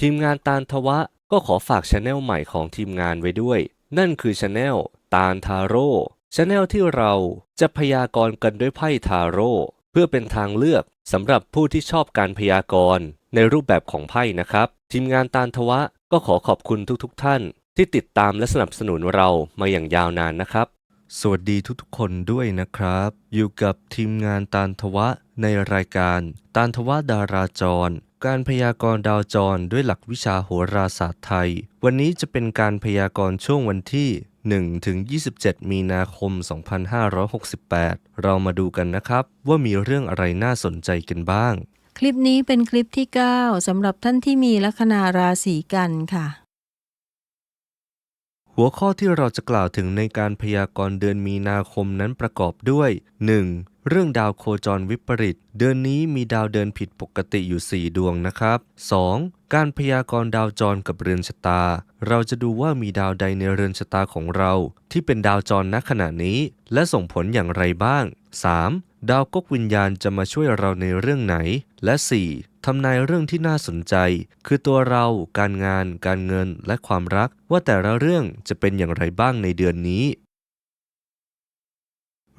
ทีมงานตาลทวะก็ขอฝากช anel ใหม่ของทีมงานไว้ด้วย นั่นคือช anel ตาลทาโร่ช anel ที่เราจะพยากรณ์กันด้วยไพ่ทาโร่เพื่อเป็นทางเลือกสำหรับผู้ที่ชอบการพยากรณ์ในรูปแบบของไพ่นะครับ ทีมงานตาลทวะก็ขอขอบคุณทุกๆท่าน ที่ติดตามและสนับสนุนเรามาอย่างยาวนานนะครับ สวัสดีทุกๆคนด้วยนะครับ อยู่กับทีมงานตาลทวะในรายการตาลทวะดาราจร การพยากรณ์ดาวจรด้วยหลักวิชาโหราศาสตร์ไทย วันนี้จะเป็นการพยากรณ์ช่วงวันที่ 1 ถึง 27 มีนาคม 2568 เรามาดูกันนะครับ ว่ามีเรื่องอะไรน่าสนใจกันบ้าง คลิปนี้เป็นคลิปที่ 9สำหรับท่านที่มีลัคนาราศีกันค่ะ หัวข้อที่เราจะกล่าวถึงในการพยากรณ์เดือนมีนาคมนั้นประกอบด้วย 1. เรื่องดาวโคจรวิปริต เดือนนี้มีดาวเดินผิดปกติอยู่ 4 ดวงนะครับ 2. การพยากรณ์ดาวจรกับเรือนชะตา เราจะดูว่ามีดาวใดในเรือนชะตาของเรา ที่เป็นดาวจรณขณะนี้ และส่งผลอย่างไรบ้าง 3. ดาวกกวิญญาณจะมาช่วยเราในเรื่องไหน และ 4. ทำนายเรื่องที่น่าสนใจ คือตัวเรา การงาน การเงิน และความรัก ว่าแต่ละเรื่องจะเป็นอย่างไรบ้างในเดือนนี้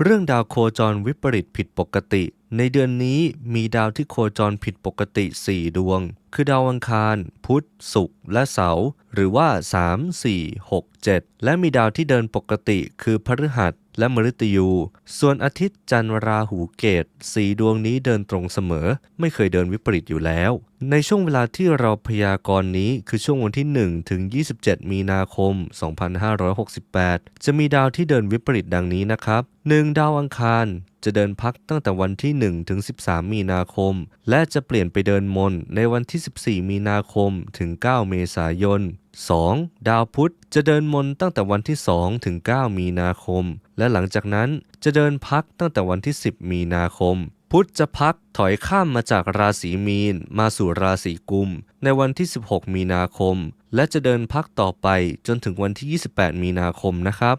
เรื่องดาวโคจรวิปริตผิดปกติ ในเดือนนี้มีดาวที่โคจรผิดปกติ 4 ดวง คือดาวอังคาร พุธ ศุกร์ และเสาร์ หรือว่า 3 4 6 7 และมีดาวที่เดินปกติคือพฤหัสและมฤตยู ส่วนอาทิตย์จันทร์ราหูเกตสีดวงนี้เดินตรงเสมอ ไม่เคยเดินวิปริตอยู่แล้ว ในช่วงเวลาที่เราพยากรณ์นี้คือช่วงวันที่ 1 ถึง 27 มีนาคม 2568 จะมีดาวที่เดินวิปริตดังนี้นะครับ 1. ดาวอังคารจะเดินพักตั้งแต่วันที่ 1 ถึง 13 มีนาคม และจะเปลี่ยนไปเดินมนในวันที่ 14 มีนาคมถึง 9 เมษายน 2. ดาวพุธจะเดินมนตั้งแต่วันที่ 2 ถึง 9 มีนาคม และหลังจากนั้นจะเดินพักตั้งแต่วันที่ 10 มีนาคม พุธจะพักถอยข้ามมาจากราศีมีน มาสู่ราศีกุม ในวันที่ 16 มีนาคม และจะเดินพักต่อไปจนถึงวันที่ 28 มีนาคมนะครับ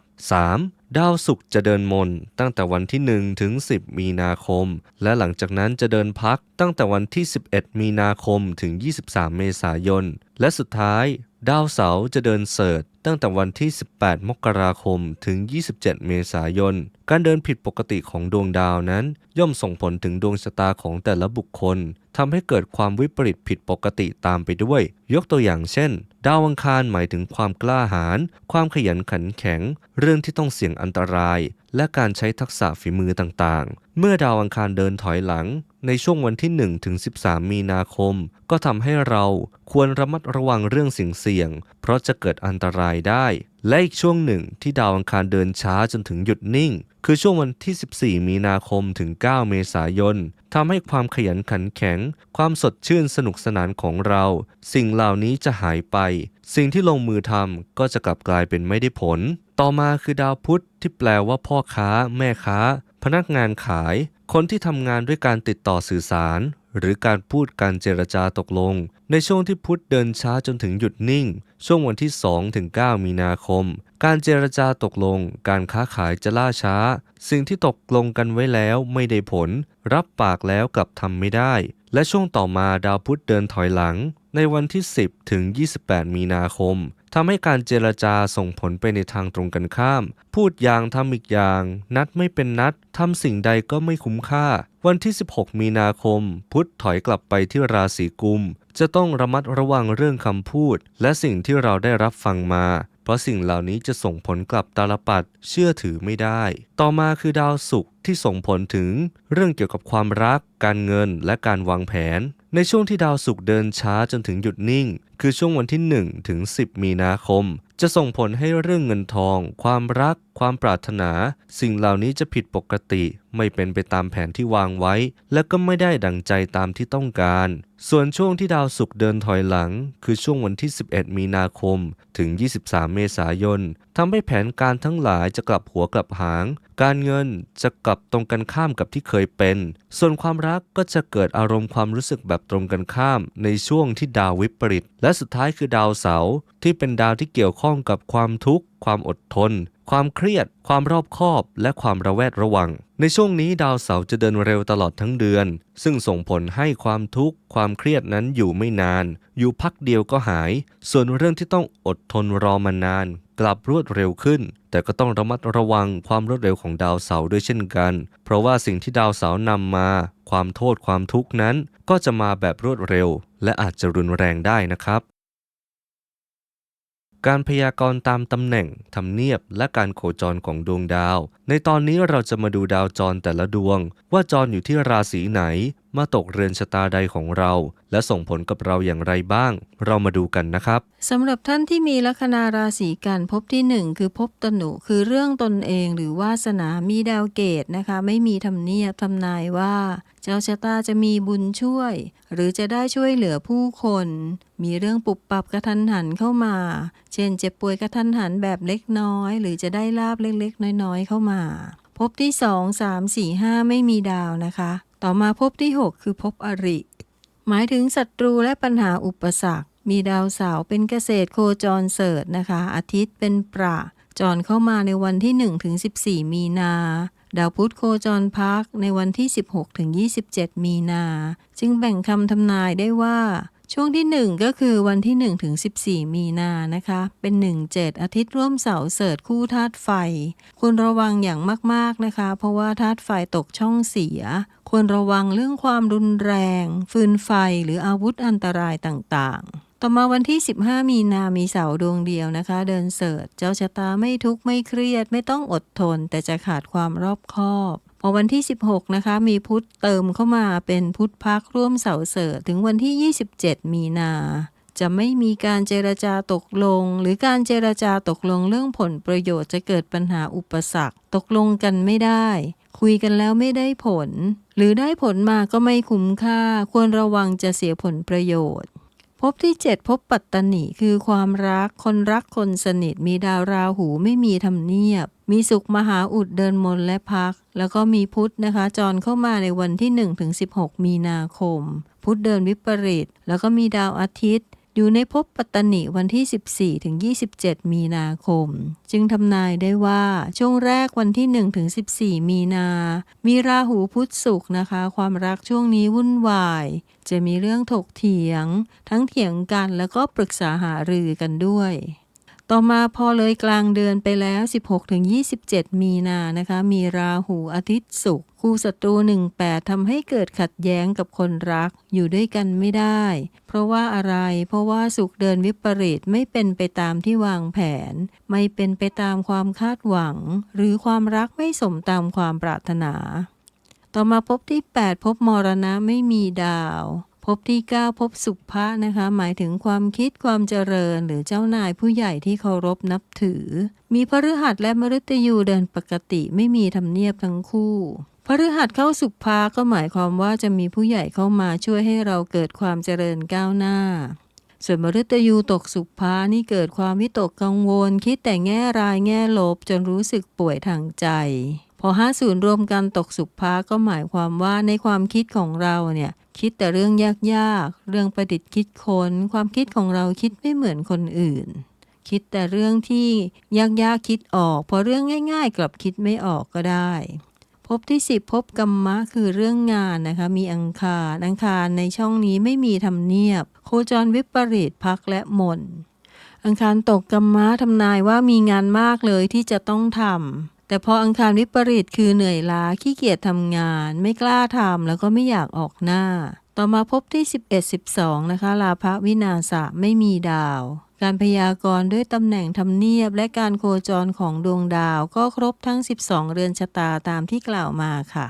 3. ดาวศุกร์จะเดินมนตั้งแต่วันที่ 1 ถึง 10 มีนาคม และหลังจากนั้นจะเดินพักตั้งแต่วันที่ 11 มีนาคมถึง 23 เมษายน และสุดท้าย ดาวเสาร์จะเดินเสิร์ช ตั้งแต่วันที่ 18 มกราคม ถึง 27 เมษายน การเดินผิดปกติของดวงดาวนั้น ย่อมส่งผลถึงดวงชะตาของแต่ละบุคคลทำให้เกิดความวิปริตผิดปกติตามไปด้วย ยกตัวอย่างเช่น ดาวอังคารหมายถึงความกล้าหาญ ความขยันขันแข็ง เรื่องที่ต้องเสี่ยงอันตราย และการใช้ทักษะฝีมือต่างๆ เมื่อดาวอังคารเดินถอยหลัง ในช่วงวันที่ 1 ถึง 13 มีนาคม ก็ทำให้เราควรระมัดระวังเรื่องสิ่งเสี่ยง เพราะจะเกิดอันตรายได้ และอีกช่วงหนึ่งที่ดาวอังคารเดินช้าจนถึงหยุดนิ่ง คือช่วงวันที่ 14 มีนาคมถึง 9 เมษายนทำให้ความขยันขันแข็ง ความสดชื่นสนุกสนานของเรา สิ่งเหล่านี้จะหายไป สิ่งที่ลงมือทำก็จะกลับกลายเป็นไม่ได้ผล ต่อมาคือดาวพุธที่แปลว่าพ่อค้า แม่ค้า พนักงานขาย คนที่ทำงานด้วยการติดต่อสื่อสาร หรือการพูดการเจรจาตกลง ในช่วงที่พุธเดินช้าจนถึงหยุดนิ่ง ช่วงวันที่ 2 ถึง 9 มีนาคม การเจรจาตกลง การค้าขายจะล่าช้า สิ่งที่ตกลงกันไว้แล้วไม่ได้ผล รับปากแล้วกลับทำไม่ได้ และช่วงต่อมาดาวพุธเดินถอยหลัง ในวันที่ 10 ถึง 28 มีนาคมทำให้การเจรจาส่งผลไปในทางตรงกันข้าม พูดอย่างทำอีกอย่าง นัดไม่เป็นนัดทำสิ่งใดก็ไม่คุ้มค่า วันที่ 16 มีนาคม พุธถอยกลับไปที่ราศีกุม จะต้องระมัดระวังเรื่องคำพูด และสิ่งที่เราได้รับฟังมา เพราะสิ่งเหล่านี้จะส่งผลกลับตาลปัดเชื่อถือไม่ได้ ต่อมาคือดาวศุกร์ที่ส่งผลถึงเรื่องเกี่ยวกับความรัก การเงินและการวางแผน ในช่วงที่ดาวศุกร์เดินช้าจนถึงหยุดนิ่ง คือช่วงวันที่1ถึง10 มีนาคม จะส่งผลให้เรื่องเงินทอง ความรัก ความปรารถนา สิ่งเหล่านี้จะผิดปกติ ไม่เป็นไปตามแผนที่วางไว้ และก็ไม่ได้ดังใจตามที่ต้องการ ส่วนช่วงที่ดาวศุกร์เดินถอยหลัง คือช่วงวันที่ 11 มีนาคม ถึง 23 เมษายนทำให้แผนการทั้งหลายจะกลับหัวกลับหาง การเงินจะกลับตรงกันข้ามกับที่เคยเป็น ส่วนความรักก็จะเกิดอารมณ์ความรู้สึกแบบตรงกันข้าม ในช่วงที่ดาววิปริต และสุดท้ายคือดาวเสาร์ที่เป็นดาวที่เกี่ยวข้องกับความทุกข์ ความอดทน ความเครียด ความรอบคอบ และความระแวดระวัง ในช่วงนี้ดาวเสาร์จะเดินเร็วตลอดทั้งเดือน ซึ่งส่งผลให้ความทุกข์ ความเครียดนั้นอยู่ไม่นาน อยู่พักเดียวก็หาย ส่วนเรื่องที่ต้องอดทนรอมานาน กลับรวดเร็วขึ้น แต่ก็ต้องระมัดระวังความรวดเร็วของดาวเสาร์ด้วยเช่นกัน เพราะว่าสิ่งที่ดาวเสาร์นำมา ความโทษความทุกข์นั้น ก็จะมาแบบรวดเร็ว และอาจจะรุนแรงได้นะครับ การพยากรณ์ตามตำแหน่งทำเนียบ และการโคจรของดวงดาว ในตอนนี้เราจะมาดูดาวจรแต่ละดวง ว่าจรอยู่ที่ราศีไหน มาตกเรือนชะตาใดของเรา และส่งผลกับเราอย่างไรบ้าง เรามาดูกันนะครับสำหรับท่านที่มีลัคนาราศีกันภพที่หนึ่งคือภพตนุคือเรื่องตนเองหรือวาสนามีดาวเกตนะคะ ไม่มีทำเนียบทำนายว่า เจ้าชะตาจะมีบุญช่วย หรือจะได้ช่วยเหลือผู้คน มีเรื่องปุบปับกระทันหันเข้ามา เช่นเจ็บป่วยกระทันหันแบบเล็กน้อย หรือจะได้ลาบเล็กๆ น้อยๆ เข้ามาภพที่สองสามสี่ห้าไม่มีดาวนะคะ ต่อมาภพที่หกคือภพอริ หมายถึงศัตรูและปัญหาอุปสรรค มีดาวเสาเป็นเกษตรโคจรเสริฐนะคะ อาทิตย์เป็นประจรเข้ามาในวันที่1ถึง14 มีนา ดาวพุธโคจรพักในวันที่ 16-27 มีนา จึงแบ่งคำทำนายได้ว่าช่วงที่ 1 ก็คือวันที่ 1 ถึง 14 มีนานะคะ เป็น 1 7 อาทิตย์ร่วมเสาเสริฐคู่ธาตุไฟ ควรระวังอย่างมาก ๆ นะคะ เพราะว่าธาตุไฟตกช่องเสีย ควรระวังเรื่องความรุนแรง ฟืนไฟหรืออาวุธอันตรายต่างๆ ต่อมาวันที่ 15 มีนามีเสาดวงเดียวนะคะ เดินเสริฐเจ้าชะตาไม่ทุกข์ไม่เครียด ไม่ต้องอดทน แต่จะขาดความรอบคอบพอวันที่ 16 นะคะ มีพุธเติมเข้ามาเป็นพุธพักร่วมเสาเสริฐถึงวันที่ 27 มีนา จะไม่มีการเจรจาตกลง หรือการเจรจาตกลงเรื่องผลประโยชน์จะเกิดปัญหาอุปสรรค ตกลงกันไม่ได้ คุยกันแล้วไม่ได้ผล หรือได้ผลมาก็ไม่คุ้มค่า ควรระวังจะเสียผลประโยชน์ พบที่7พบปัตตนิคือความรัก คนรักคนสนิทมีดาวราหูไม่มีทำเนียบ มีสุขมหาอุดเดินมนและพัก แล้วก็มีพุธนะคะ จรเข้ามาในวันที่1ถึง16 มีนาคม พุธเดินวิปริตแล้วก็มีดาวอาทิตย์ อยู่ในภพปัตตนิวันที่ 14ถึง27 มีนาคม จึงทำนายได้ว่า ช่วงแรกวันที่1ถึง14 มีนา มีราหูพุธศุกร์นะคะ ความรักช่วงนี้วุ่นวาย จะมีเรื่องถกเถียง ทั้งเถียงกันแล้วก็ปรึกษาหารือกันด้วยต่อมาพอเลยกลางเดือนไปแล้ว 16-27 มีนานะคะ มีราหูอาทิตย์ศุกร์ คู่ศัตรู18ทำให้เกิดขัดแย้งกับคนรักอยู่ด้วยกันไม่ได้ เพราะว่าอะไรเพราะว่าศุกร์เดินวิปริตไม่เป็นไปตามที่วางแผน ไม่เป็นไปตามความคาดหวัง หรือความรักไม่สมตามความปรารถนา ต่อมาพบที่ 8 พบมรณะไม่มีดาวพบที่ 9 พบสุภะนะคะ หมายถึงความคิดความเจริญ หรือเจ้านายผู้ใหญ่ที่เคารพนับถือ มีพฤหัสและมฤตยูเดินปกติไม่มีทำเนียบทั้งคู่ พฤหัสเข้าสุภาก็หมายความว่าจะมีผู้ใหญ่เข้ามาช่วยให้เราเกิดความเจริญก้าวหน้า ส่วนมฤตยูตกสุภานี่เกิดความวิตกกังวล คิดแต่แง่รายแง่ลบจนรู้สึกป่วยทางใจ พอห้าศูนย์รวมกันตกสุภาก็หมายความว่าในความคิดของเราเนี่ยคิดแต่เรื่องยากๆ เรื่องประดิษฐ์คิดค้น ความคิดของเราคิดไม่เหมือนคนอื่น คิดแต่เรื่องที่ยากๆคิดออก พอเรื่องง่าย ๆ กลับคิดไม่ออกก็ได้ พบที่ 10พบกรรมะคือเรื่องงานนะคะ มีอังคารอังคารในช่องนี้ไม่มีทำเนียบ โคจรวิปริตพักและมน อังคารตกกรรมะทำนายว่ามีงานมากเลยที่จะต้องทำแต่พออังคารวิปริตคือเหนื่อยล้าขี้เกียจทำงาน ไม่กล้าทำแล้วก็ไม่อยากออกหน้า ต่อมาพบที่ 11 12 นะคะลาภวินาศไม่มีดาว การพยากรณ์ด้วยตำแหน่งทำเนียบและการโคจรของดวงดาวก็ครบทั้ง 12 เรือนชะตาตามที่กล่าวมาค่ะ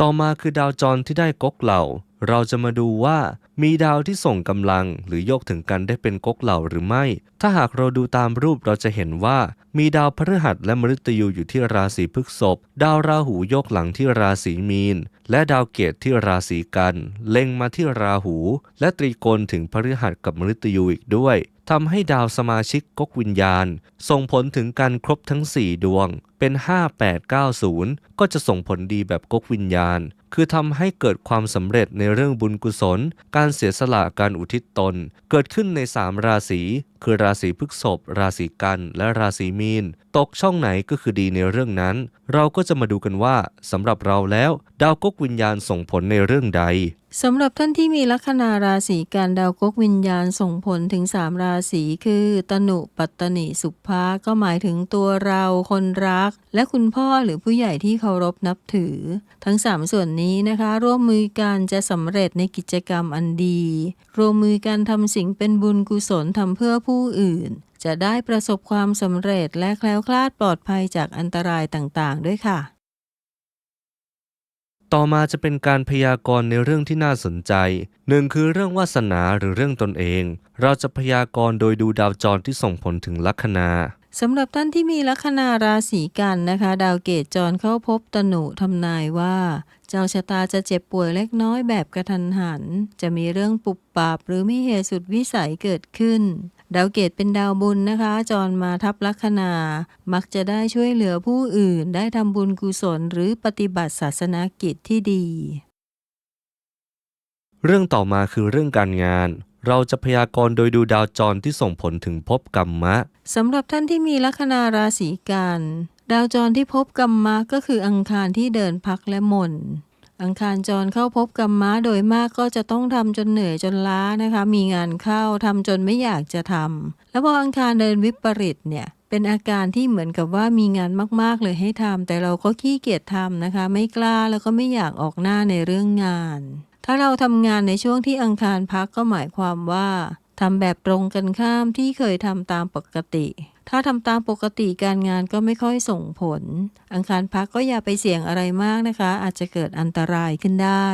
ต่อมาคือดาวจรที่ได้ก๊กเหล่า เราจะมาดูว่า มีดาวที่ส่งกำลังหรือโยกถึงกันได้เป็นก๊กเหล่าหรือไม่ ถ้าหากเราดูตามรูปเราจะเห็นว่า มีดาวพฤหัสและมฤตยูอยู่ที่ราศีพฤษภ ดาวราหูโยกหลังที่ราศีมีน และดาวเกตที่ราศีกัน เล็งมาที่ราหู และตรีโกณถึงพฤหัสกับมฤตยูอีกด้วยทำให้ดาวสมาชิกก๊กวิญญาณ ส่งผลถึงการครบทั้ง 4 ดวง เป็น 5890 ก็จะส่งผลดีแบบก๊กวิญญาณ คือทำให้เกิดความสำเร็จในเรื่องบุญกุศล การการเสียสละการอุทิศตน เกิดขึ้นใน 3 ราศี คือราศีพฤษภราศีกันและราศีมีน ตกช่องไหนก็คือดีในเรื่องนั้น เราก็จะมาดูกันว่าสำหรับเราแล้ว ดาวกุกวิญญาณส่งผลในเรื่องใด สำหรับท่านที่มีลัคนาราศีการดาวกกวิญญาณส่งผลถึง 3 ราศีคือตนุปัตตนิสุภาก็หมายถึงตัวเราคนรัก และคุณพ่อหรือผู้ใหญ่ที่เคารพนับถือ ทั้ง 3 ส่วนนี้นะคะ ร่วมมือกันจะสำเร็จในกิจกรรมอันดี ร่วมมือกันทำสิ่งเป็นบุญกุศลทำเพื่อผู้อื่น จะได้ประสบความสำเร็จและแคล้วคลาดปลอดภัยจากอันตรายต่างๆ ด้วยค่ะ ต่อมาจะเป็นการพยากรณ์ในเรื่องที่น่าสนใจหนึ่งคือเรื่องวาสนาหรือเรื่องตนเอง เราจะพยากรณ์โดยดูดาวจรที่ส่งผลถึงลัคนาสำหรับท่านที่มีลัคนาราศีกันนะคะ ดาวเกตจรเข้าพบตนุทำนายว่า เจ้าชะตาจะเจ็บป่วยเล็กน้อยแบบกระทันหัน จะมีเรื่องปุบปับหรือมีเหตุสุดวิสัยเกิดขึ้น ดาวเกตเป็นดาวบุญนะคะ จรมาทับลัคนา มักจะได้ช่วยเหลือผู้อื่น ได้ทำบุญกุศลหรือปฏิบัติศาสนกิจที่ดี เรื่องต่อมาคือเรื่องการงาน เราจะพยากรณ์โดยดูดาวจรที่ส่งผลถึงภพกรรมะสำหรับท่านที่มีลัคนาราศีกัน ดาวจรที่พบกรรมะก็คืออังคารที่เดินพักและหม่น อังคารจรเข้าพบกรรมะโดยมากก็จะต้องทำจนเหนื่อยจนล้านะคะ มีงานเข้าทำจนไม่อยากจะทำแล้วพออังคารเดินวิปริตเนี่ยเป็นอาการที่เหมือนกับว่ามีงานมาก ๆ เลยให้ทำแต่เราก็ขี้เกียจทำนะคะ ไม่กล้าแล้วก็ไม่อยากออกหน้าในเรื่องงาน ถ้าเราทำงานในช่วงที่อังคารพักก็หมายความว่า ทำแบบตรงกันข้ามที่เคยทำตามปกติ ถ้าทำตามปกติการงานก็ไม่ค่อยส่งผล อังคารพักก็อย่าไปเสี่ยงอะไรมากนะคะ อาจจะเกิดอันตรายขึ้นได้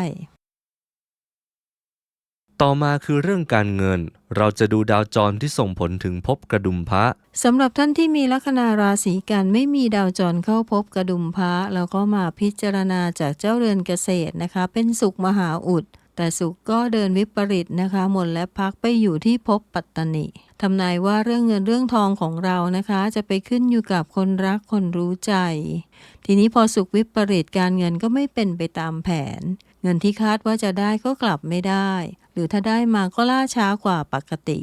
ต่อมาคือเรื่องการเงิน เราจะดูดาวจรที่ส่งผลถึงภพกระดุมพระสำหรับท่านที่มีลัคนาราศีกันไม่มีดาวจรเข้าพบกระดุมพระแล้วก็มาพิจารณาจากเจ้าเรือนเกษตรนะคะ เป็นสุขมหาอุด แต่สุขก็เดินวิปริตนะคะหมดและพักไปอยู่ที่ภพปัตตนิทำนายว่าเรื่องเงินเรื่องทองของเรานะคะ จะไปขึ้นอยู่กับคนรักคนรู้ใจ ทีนี้พอสุขวิปริตการเงินก็ไม่เป็นไปตามแผน เงินที่คาดว่าจะได้ก็กลับไม่ได้ หรือถ้าได้มาก็ล่าช้ากว่าปกติ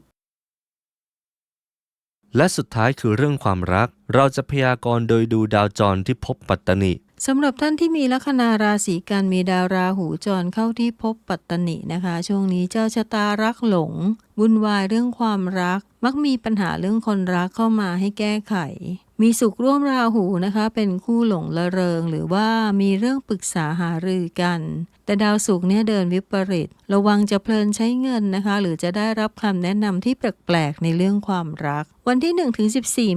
และสุดท้ายคือเรื่องความรัก เราจะพยากรณ์โดยดูดาวจรที่ภพปัตตนิ สำหรับท่านที่มีลัคนาราศีกันมีดาวราหูจรเข้าที่ภพปัตตนินะคะ ช่วงนี้เจ้าชะตารักหลงวุ่นวายเรื่องความรัก มักมีปัญหาเรื่องคนรักเข้ามาให้แก้ไข มีสุขร่วมราหูนะคะ เป็นคู่หลงละเริง หรือว่ามีเรื่องปรึกษาหารือกัน แต่ดาวสุขเนี่ยเดินวิปริต ระวังจะเพลินใช้เงินนะคะ หรือจะได้รับคำแนะนำที่แปลกๆในเรื่องความรัก วันที่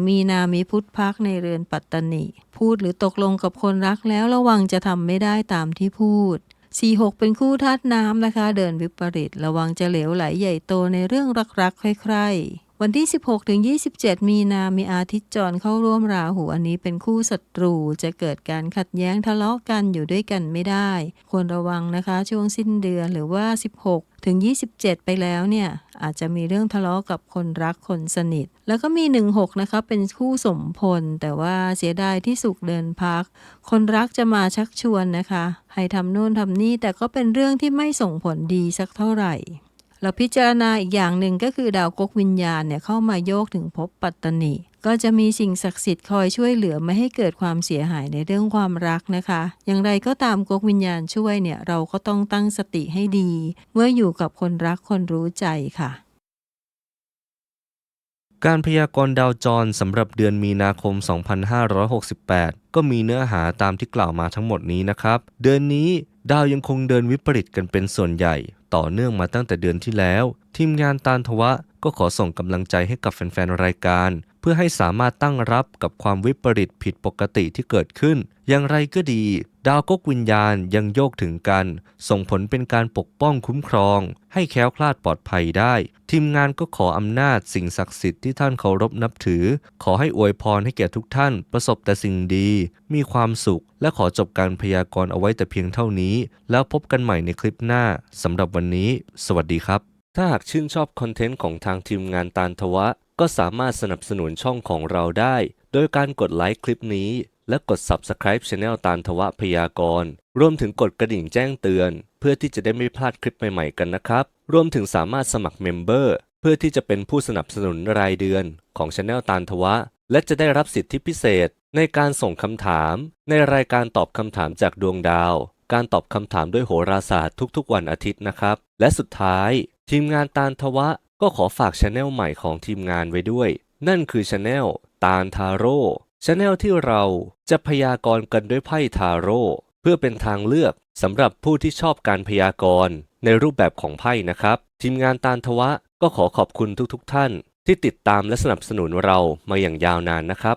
1-14 มีนามีพุทธพักในเรือนปัตตนิพูดหรือตกลงกับคนรักแล้วระวังจะทำไม่ได้ตามที่พูด46เป็นคู่ธาตุน้ำนะคะ เดินวิปริต ระวังจะเหลวไหลใหญ่โตในเรื่องรักๆใคร่ๆ วันที่ 16ถึง27 มีนามีอาทิตย์จรเข้าร่วมราหูอันนี้เป็นคู่ศัตรูจะเกิดการขัดแย้งทะเลาะกันอยู่ด้วยกันไม่ได้ ควรระวังนะคะช่วงสิ้นเดือนหรือว่า 16ถึง 27 ไปแล้วเนี่ย อาจจะมีเรื่องทะเลาะกับคนรักคนสนิท แล้วก็มี 16 นะคะ เป็นคู่สมพล แต่ว่าเสียดายที่สุขเดินพัก คนรักจะมาชักชวนนะคะ ให้ทำโน่นทำนี่แต่ก็เป็นเรื่องที่ไม่ส่งผลดีสักเท่าไหร่ เราพิจารณาอีกอย่างหนึ่งก็คือดาวกกวิญญาณเนี่ยเข้ามาโยกถึงภพปัตตนิก็จะมีสิ่งศักดิ์สิทธิ์คอยช่วยเหลือไม่ให้เกิดความเสียหายในเรื่องความรักนะคะ อย่างไรก็ตามกกวิญญาณช่วยเนี่ยเราก็ต้องตั้งสติให้ดี เมื่ออยู่กับคนรักคนรู้ใจค่ะ การพยากรณ์ดาวจรสำหรับเดือนมีนาคม 2568 ก็มีเนื้อหาตามที่กล่าวมาทั้งหมดนี้นะครับ เดือนนี้ดาวยังคงเดินวิปริตกันเป็นส่วนใหญ่ ต่อเนื่องมาตั้งแต่เดือนที่แล้ว ทีมงานตานทวะก็ขอส่งกำลังใจให้กับแฟนๆรายการ เพื่อให้สามารถตั้งรับกับความวิปริตผิดปกติที่เกิดขึ้น อย่างไรก็ดี ดาวก๊กวิญญาณยังโยกถึงกัน ส่งผลเป็นการปกป้องคุ้มครอง ให้แคล้วคลาดปลอดภัยได้ ทีมงานก็ขออำนาจสิ่งศักดิ์สิทธิ์ที่ท่านเคารพนับถือ ขอให้อวยพรให้แก่ทุกท่านประสบแต่สิ่งดี มีความสุข และขอจบการพยากรณ์เอาไว้แต่เพียงเท่านี้ แล้วพบกันใหม่ในคลิปหน้าสำหรับวันนี้ สวัสดีครับถ้าหากชื่นชอบคอนเทนต์ของทางทีมงานตาลทวะ ก็สามารถสนับสนุนช่องของเราได้ โดยการกดไลค์คลิปนี้ และกด Subscribe Channel ตาลทวะพยากรณ์รวมถึงกดกระดิ่งแจ้งเตือน เพื่อที่จะได้ไม่พลาดคลิปใหม่ๆกันนะครับ รวมถึงสามารถสมัครเมมเบอร์เพื่อที่จะเป็นผู้สนับสนุนรายเดือนของ Channel ตาลทวะ และจะได้รับสิทธิพิเศษ ในการส่งคำถาม ในรายการตอบคำถามจากดวงดาว การตอบคำถามด้วยโหราศาสตร์ทุกๆ วันอาทิตย์นะครับ และสุดท้าย ทีมงานตาลทวะ ก็ขอฝากช anel ใหม่ของทีมงานไว้ด้วย นั่นคือช anel ตาลทาโร่ช anel ที่เราจะพยากรณ์กันด้วยไพ่ทาโร่เพื่อเป็นทางเลือกสำหรับผู้ที่ชอบการพยากรณ์ในรูปแบบของไพ่นะครับ ทีมงานตาลทวะก็ขอขอบคุณทุกๆท่าน ที่ติดตามและสนับสนุนเรามาอย่างยาวนานนะครับ